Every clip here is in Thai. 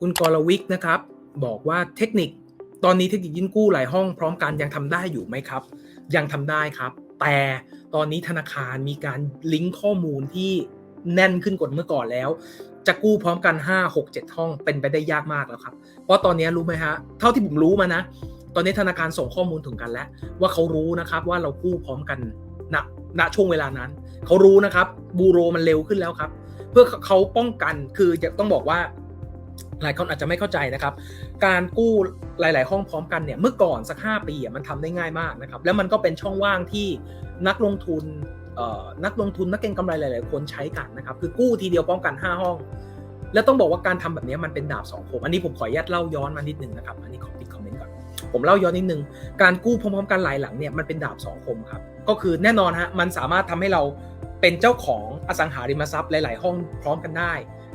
คุณกรวิกนะครับ บอกว่าเทคนิค ตอนนี้เทคนิคยื่นกู้หลายห้องพร้อมกันยังทำได้อยู่ไหมครับ ยังทำได้ครับ แต่ตอนนี้ธนาคารมีการลิงก์ข้อมูลที่แน่นขึ้นกว่าเมื่อก่อนแล้ว จะกู้พร้อมกัน 5 6 7 ห้องเป็นไปได้ยากมากแล้วครับ เพราะตอนนี้รู้ไหมฮะเท่าที่ผมรู้มานะ ตอนนี้ธนาคารส่งข้อมูลถึงกันแล้ว ว่าเขารู้นะครับว่าเรากู้พร้อมกันณณช่วงเวลานั้น เขารู้นะครับบูโรมันเร็วขึ้นแล้วครับ เพื่อเขาป้องกันคือจะต้องบอกว่า หลายคนอาจจะไม่เข้าใจนะครับ การกู้หลาย ๆ ห้องพร้อมกันเนี่ยเมื่อก่อนสัก 5 ปีมันทำได้ง่ายมากนะครับ แล้วมันก็เป็นช่องว่างที่นักลงทุนนักลงทุนนักเก็งกำไรหลาย ๆ คนใช้กันนะครับคือกู้ทีเดียวพร้อมกัน 5 ห้อง แล้วต้องบอกว่าการทำแบบนี้มันเป็นดาบสองคมอันนี้ผมขออนุญาตเล่าย้อนมานิดนึงนะครับอันนี้ขอปิดคอมเมนต์ก่อนผมเล่าย้อนนิดนึงการกู้พร้อม ๆ กันหลายหลังเนี่ยมันเป็นดาบสองคมครับก็คือแน่นอนฮะมันสามารถทำให้เราเป็นเจ้าของอสังหาริมทรัพย์หลาย ๆ ห้องพร้อมกันได้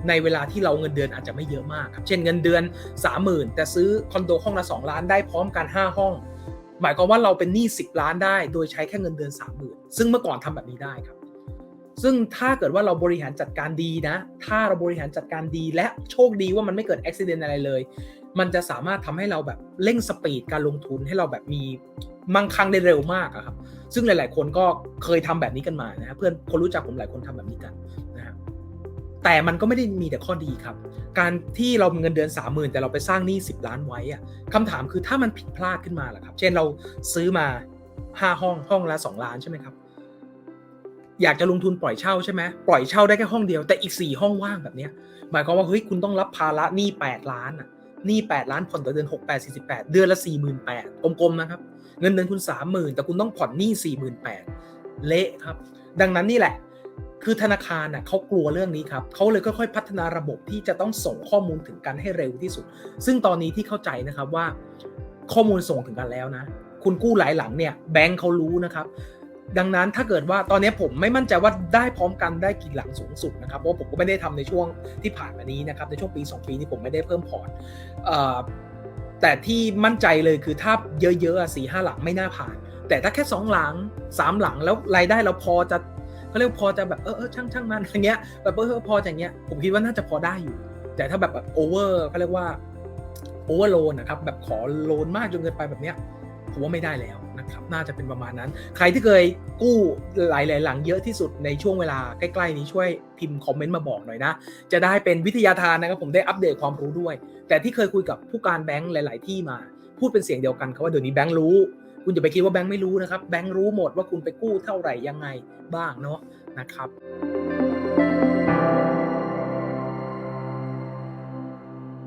ในเวลาที่เราเงินเดือนอาจจะไม่เยอะมากครับ เช่นเงินเดือน 30,000 แต่ซื้อคอนโดห้องละ 2 ล้านได้พร้อมกัน 5 ห้อง หมายความว่าเราเป็นหนี้ 10 ล้านได้ โดยใช้แค่เงินเดือน 30,000 ซึ่งเมื่อก่อนทำแบบนี้ได้ครับ ซึ่งถ้าเกิดว่าเราบริหารจัดการดีนะ ถ้าเราบริหารจัดการดี และโชคดีว่ามันไม่เกิดอุบิเหตุอะไรเลย มันจะสามารถทำให้เราแบบเร่งสปีดการลงทุนให้เราแบบมีมั่งคั่งได้เร็วมากครับ ซึ่งหลาย ๆ คนก็เคยทำแบบนี้กันมานะเพื่อนคนรู้จักผมหลายคนทำแบบนี้กันนะครับ แต่มันก็ไม่ได้มีแต่ข้อดีครับ การที่เราเงินเดือน30,000 แต่เราไปสร้างหนี้10 ล้านไว้อะคำถามคือถ้ามันผิดพลาดขึ้นมาล่ะครับ เช่นเราซื้อมา 5 ห้องห้องละ 2 ล้านใช่ไหมครับ อยากจะลงทุนปล่อยเช่าใช่ไหมปล่อยเช่าได้แค่ห้องเดียวแต่อีก 4 ห้องว่างแบบนี้หมายความว่าเฮ้ยคุณต้องรับภาระหนี้8ล้านอะหนี้8ล้านผ่อนต่อเดือน6 8 48 เดือนละ 48,000กลมๆนะครับเงินเดือนคุณ 30,000 แต่คุณต้องผ่อนหนี้48,000เละครับ ดังนั้นนี่แหละ คือธนาคารน่ะเขากลัวเรื่องนี้ครับเขาเลยค่อยๆพัฒนาระบบที่จะต้องส่งข้อมูลถึงกันให้เร็วที่สุด ซึ่งตอนนี้ที่เข้าใจนะครับว่า ข้อมูลส่งถึงกันแล้วนะ คุณกู้หลายหลังเนี่ยแบงค์เขารู้นะครับ ดังนั้นถ้าเกิดว่าตอนนี้ผมไม่มั่นใจว่าได้พร้อมกันได้กี่หลังสูงสุดนะครับเพราะผมก็ไม่ได้ทำในช่วงที่ผ่านมานี้นะครับในช่วงปี2ปีนี้ผมไม่ได้เพิ่มพอร์ตแต่ที่มั่นใจเลยคือถ้าเยอะๆสี่ห้าหลังไม่น่าผ่าน แต่ถ้าแค่สองหลังสามหลังแล้วรายได้เราพอจะ เขาเรียกพอจะแบบเออเออช่างช่างมันอย่างเงี้ยแบบเออเออพออย่างเงี้ยผมคิดว่าน่าจะพอได้อยู่ แต่ถ้าแบบแบบโอเวอร์เขาเรียกว่าโอเวอร์โลนนะครับแบบขอโลนมากจนเกินไปแบบเนี้ยผมว่าไม่ได้แล้วนะครับน่าจะเป็นประมาณนั้น ใครที่เคยกู้หลาย ๆ หลังเยอะที่สุดในช่วงเวลาใกล้ ๆ นี้ช่วยพิมพ์คอมเมนต์มาบอกหน่อยนะ จะได้เป็นวิทยาทานนะครับผมได้อัปเดตความรู้ด้วย แต่ที่เคยคุยกับผู้การแบงค์หลาย ๆ ที่มา พูดเป็นเสียงเดียวกันครับว่าเดี๋ยวนี้แบงค์รู้ คุณอย่าไปคิดว่าแบงค์ไม่รู้นะครับ แบงค์รู้หมดว่าคุณไปกู้เท่าไหร่ยังไงบ้างเนาะนะครับ